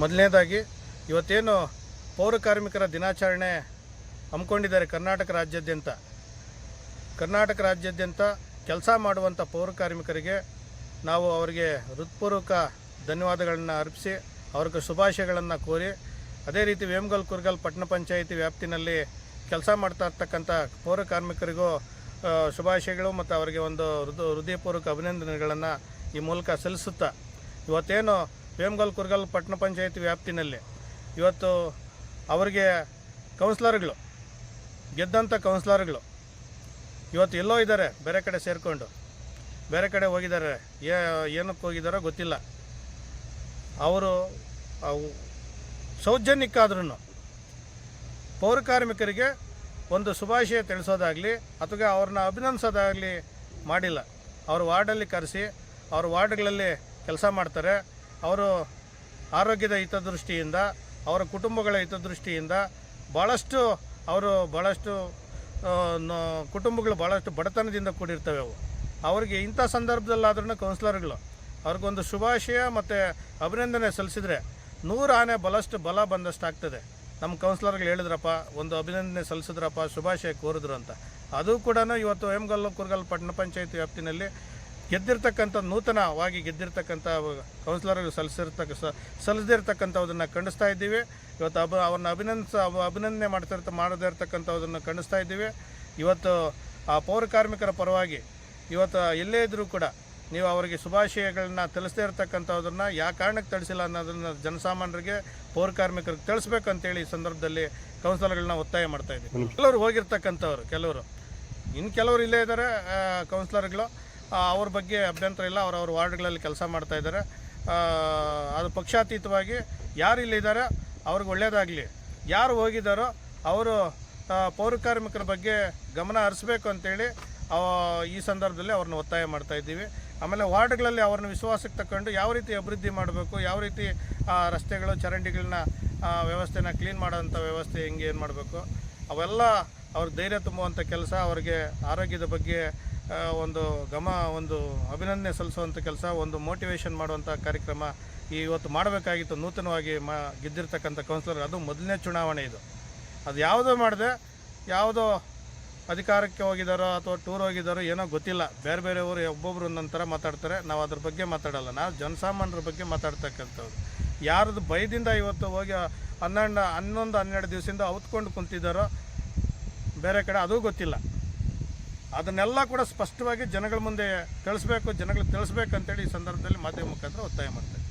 ಮೊದಲನೇದಾಗಿ ಇವತ್ತೇನು ಪೌರ ಕಾರ್ಮಿಕರ ದಿನಾಚರಣೆ ಹಮ್ಮಿಕೊಂಡಿದ್ದಾರೆ ಕರ್ನಾಟಕ ರಾಜ್ಯಾದ್ಯಂತ. ಕರ್ನಾಟಕ ರಾಜ್ಯಾದ್ಯಂತ ಕೆಲಸ ಮಾಡುವಂಥ ಪೌರ ಕಾರ್ಮಿಕರಿಗೆ ನಾವು ಅವರಿಗೆ ಹೃತ್ಪೂರ್ವಕ ಧನ್ಯವಾದಗಳನ್ನು ಅರ್ಪಿಸಿ, ಅವ್ರಿಗೆ ಶುಭಾಶಯಗಳನ್ನು ಕೋರಿ, ಅದೇ ರೀತಿ ವೇಮಗಲ್, ಕುರ್ಗಲ್ ಪಟ್ಟಣ ಪಂಚಾಯಿತಿ ವ್ಯಾಪ್ತಿನಲ್ಲಿ ಕೆಲಸ ಮಾಡ್ತಾ ಇರ್ತಕ್ಕಂಥ ಪೌರ ಕಾರ್ಮಿಕರಿಗೂ ಶುಭಾಶಯಗಳು ಮತ್ತು ಅವರಿಗೆ ಒಂದು ಹೃದಯ ಹೃದಯಪೂರ್ವಕ ಅಭಿನಂದನೆಗಳನ್ನು ಈ ಮೂಲಕ ಸಲ್ಲಿಸುತ್ತಾ. ಇವತ್ತೇನು ವೇಮಗಲ್ ಕುರ್ಗಲ್ ಪಟ್ಟಣ ಪಂಚಾಯಿತಿ ವ್ಯಾಪ್ತಿನಲ್ಲಿ ಇವತ್ತು ಅವರಿಗೆ ಕೌನ್ಸ್ಲರ್ಗಳು ಗೆದ್ದಂಥ ಕೌನ್ಸ್ಲರ್ಗಳು ಇವತ್ತು ಎಲ್ಲೋ ಇದ್ದಾರೆ, ಬೇರೆ ಕಡೆ ಸೇರಿಕೊಂಡು. ಬೇರೆ ಕಡೆ ಹೋಗಿದ್ದಾರೆ. ಏನಕ್ಕೆ ಹೋಗಿದ್ದಾರೋ ಗೊತ್ತಿಲ್ಲ. ಅವರು, ಅವು ಸೌಜನ್ಯಕ್ಕಾದ್ರೂ ಪೌರ ಕಾರ್ಮಿಕರಿಗೆ ಒಂದು ಶುಭಾಶಯ ತಿಳಿಸೋದಾಗಲಿ ಅಥವಾ ಅವ್ರನ್ನ ಅಭಿನಂದಿಸೋದಾಗಲಿ ಮಾಡಿಲ್ಲ. ಅವ್ರ ವಾರ್ಡಲ್ಲಿ ಕರೆಸಿ, ಅವ್ರ ವಾರ್ಡ್ಗಳಲ್ಲಿ ಕೆಲಸ ಮಾಡ್ತಾರೆ. ಅವರು ಆರೋಗ್ಯದ ಹಿತದೃಷ್ಟಿಯಿಂದ, ಅವರ ಕುಟುಂಬಗಳ ಹಿತದೃಷ್ಟಿಯಿಂದ ಭಾಳಷ್ಟು ಅವರು ಭಾಳಷ್ಟು ಕುಟುಂಬಗಳು ಭಾಳಷ್ಟು ಬಡತನದಿಂದ ಕೂಡಿರ್ತವೆ ಅವು. ಅವರಿಗೆ ಇಂಥ ಸಂದರ್ಭದಲ್ಲಾದ್ರೂ ಕೌನ್ಸಿಲರ್ಗಳು ಅವ್ರಿಗೊಂದು ಶುಭಾಶಯ ಮತ್ತು ಅಭಿನಂದನೆ ಸಲ್ಲಿಸಿದ್ರೆ ನೂರು ಆನೆ ಬಲಷ್ಟು ಬಲ ಬಂದಷ್ಟು ಆಗ್ತದೆ. ನಮ್ಮ ಕೌನ್ಸಿಲರ್ಗಳು ಹೇಳಿದ್ರಪ್ಪ, ಒಂದು ಅಭಿನಂದನೆ ಸಲ್ಲಿಸಿದ್ರಪ್ಪ, ಶುಭಾಶಯ ಕೋರಿದ್ರು ಅಂತ. ಅದು ಕೂಡ ಇವತ್ತು ಹೇಮಗಲ್ಲು ಕುರ್ಗಲ್ ಪಟ್ಟಣ ಪಂಚಾಯತಿ ವ್ಯಾಪ್ತಿನಲ್ಲಿ ಗೆದ್ದಿರ್ತಕ್ಕಂಥ ನೂತನವಾಗಿ ಗೆದ್ದಿರ್ತಕ್ಕಂಥ ಕೌನ್ಸಿಲರ್ಗಳು ಸಲ್ಲಿಸಿರ್ತಕ್ಕ ಸ ಸಲ್ಲಿಸಿರ್ತಕ್ಕಂಥವುದನ್ನು ಖಂಡಿಸ್ತಾ ಇದ್ದೀವಿ. ಇವತ್ತು ಅಬ ಅವ್ರನ್ನ ಅಭಿನಂದಿಸ ಅಭಿನಂದನೆ ಮಾಡ್ತಿರ್ತ ಮಾಡದೇ ಇರ್ತಕ್ಕಂಥವುದನ್ನು ಖಂಡಿಸ್ತಾ ಇದ್ದೀವಿ. ಇವತ್ತು ಆ ಪೌರ ಕಾರ್ಮಿಕರ ಪರವಾಗಿ ಇವತ್ತು ಎಲ್ಲೇ ಇದ್ದರೂ ಕೂಡ ನೀವು ಅವರಿಗೆ ಶುಭಾಶಯಗಳನ್ನ ತಿಳಿಸದೇ ಇರತಕ್ಕಂಥದನ್ನು ಯಾವ ಕಾರಣಕ್ಕೆ ತಿಳಿಸಿಲ್ಲ ಅನ್ನೋದನ್ನು ಜನಸಾಮಾನ್ಯರಿಗೆ ಪೌರ ಕಾರ್ಮಿಕರಿಗೆ ತಿಳಿಸ್ಬೇಕಂತೇಳಿ ಈ ಸಂದರ್ಭದಲ್ಲಿ ಕೌನ್ಸಿಲರ್ಗಳನ್ನ ಒತ್ತಾಯ ಮಾಡ್ತಾ ಇದ್ದೀವಿ. ಕೆಲವರು ಹೋಗಿರ್ತಕ್ಕಂಥವ್ರು ಕೆಲವರು. ಇನ್ನು ಕೆಲವರು ಇಲ್ಲೇ ಇದ್ದಾರೆ ಕೌನ್ಸಿಲರ್ಗಳು ಅವ್ರ ಬಗ್ಗೆ ಅಭ್ಯಂತರ ಇಲ್ಲ. ಅವರವ್ರ ಅವ್ರ ವಾರ್ಡ್ಗಳಲ್ಲಿ ಕೆಲಸ ಮಾಡ್ತಾ ಇದ್ದಾರೆ. ಅದು ಪಕ್ಷಾತೀತವಾಗಿ ಯಾರು ಇಲ್ಲಿದ್ದಾರೆ ಅವ್ರಿಗೆ ಒಳ್ಳೆಯದಾಗಲಿ ಯಾರು ಹೋಗಿದ್ದಾರೋ ಅವರು ಪೌರ ಕಾರ್ಮಿಕರ ಬಗ್ಗೆ ಗಮನ ಹರಿಸ್ಬೇಕು ಅಂತೇಳಿ ಈ ಸಂದರ್ಭದಲ್ಲಿ ಅವ್ರನ್ನ ಒತ್ತಾಯ ಮಾಡ್ತಾ ಇದ್ದೀವಿ. ಆಮೇಲೆ ವಾರ್ಡ್ಗಳಲ್ಲಿ ಅವ್ರನ್ನ ವಿಶ್ವಾಸಕ್ಕೆ ತಗೊಂಡು ಯಾವ ರೀತಿ ಅಭಿವೃದ್ಧಿ ಮಾಡಬೇಕು, ಯಾವ ರೀತಿ ರಸ್ತೆಗಳು, ಚರಂಡಿಗಳನ್ನ ವ್ಯವಸ್ಥೆನ ಕ್ಲೀನ್ ಮಾಡೋಂಥ ವ್ಯವಸ್ಥೆ ಹೆಂಗೆ ಏನು ಮಾಡಬೇಕು? ಅವೆಲ್ಲ ಅವ್ರ ಧೈರ್ಯ ತುಂಬುವಂಥ ಕೆಲಸ. ಅವ್ರಿಗೆ ಆರೋಗ್ಯದ ಬಗ್ಗೆ ಒಂದು ಗಮ ಒಂದು ಅಭಿನಂದನೆ ಸಲ್ಲಿಸುವಂಥ ಕೆಲಸ, ಒಂದು ಮೋಟಿವೇಶನ್ ಮಾಡುವಂಥ ಕಾರ್ಯಕ್ರಮ ಇವತ್ತು ಮಾಡಬೇಕಾಗಿತ್ತು. ನೂತನವಾಗಿ ಮಾ, ಗೆದ್ದಿರ್ತಕ್ಕಂಥ ಕೌನ್ಸಿಲರ್ ಅದು ಮೊದಲನೇ ಚುನಾವಣೆ ಇದು. ಅದು ಯಾವುದೋ ಮಾಡಿದೆ, ಯಾವುದೋ ಅಧಿಕಾರಕ್ಕೆ ಹೋಗಿದ್ದಾರೋ ಅಥವಾ ಟೂರ್ ಹೋಗಿದ್ದಾರೋ ಏನೋ ಗೊತ್ತಿಲ್ಲ. ಬೇರೆ ಬೇರೆಯವರು ಒಬ್ಬೊಬ್ಬರು ಒಬ್ಬೊಬ್ರು ಒಂದೊಂದು ಥರ ಮಾತಾಡ್ತಾರೆ. ನಾವು ಅದ್ರ ಬಗ್ಗೆ ಮಾತಾಡಲ್ಲ. ನಾವು ಜನಸಾಮಾನ್ಯರ ಬಗ್ಗೆ ಮಾತಾಡ್ತಕ್ಕಂಥವ್ರು. ಯಾರದು ಭಯದಿಂದ ಇವತ್ತು ಹೋಗಿ ಹನ್ನೆರಡು ಹನ್ನೊಂದು, ಹನ್ನೆರಡು ದಿವಸದಿಂದ ಔತ್ಕೊಂಡು ಕುಂತಿದ್ದಾರೋ, ಬೇರೆ ಕಡೆ ಅದೂ ಗೊತ್ತಿಲ್ಲ. ಅದನ್ನೆಲ್ಲ ಕೂಡ ಸ್ಪಷ್ಟವಾಗಿ ಜನಗಳ ಮುಂದೆ ತಿಳಿಸ್ಬೇಕು ಜನಗಳಿಗೆ ತಿಳಿಸ್ಬೇಕಂತೇಳಿ ಈ ಸಂದರ್ಭದಲ್ಲಿ ಮಾಧ್ಯಮ ಮುಖಾಂತರ ಒತ್ತಾಯ ಮಾಡ್ತಾರೆ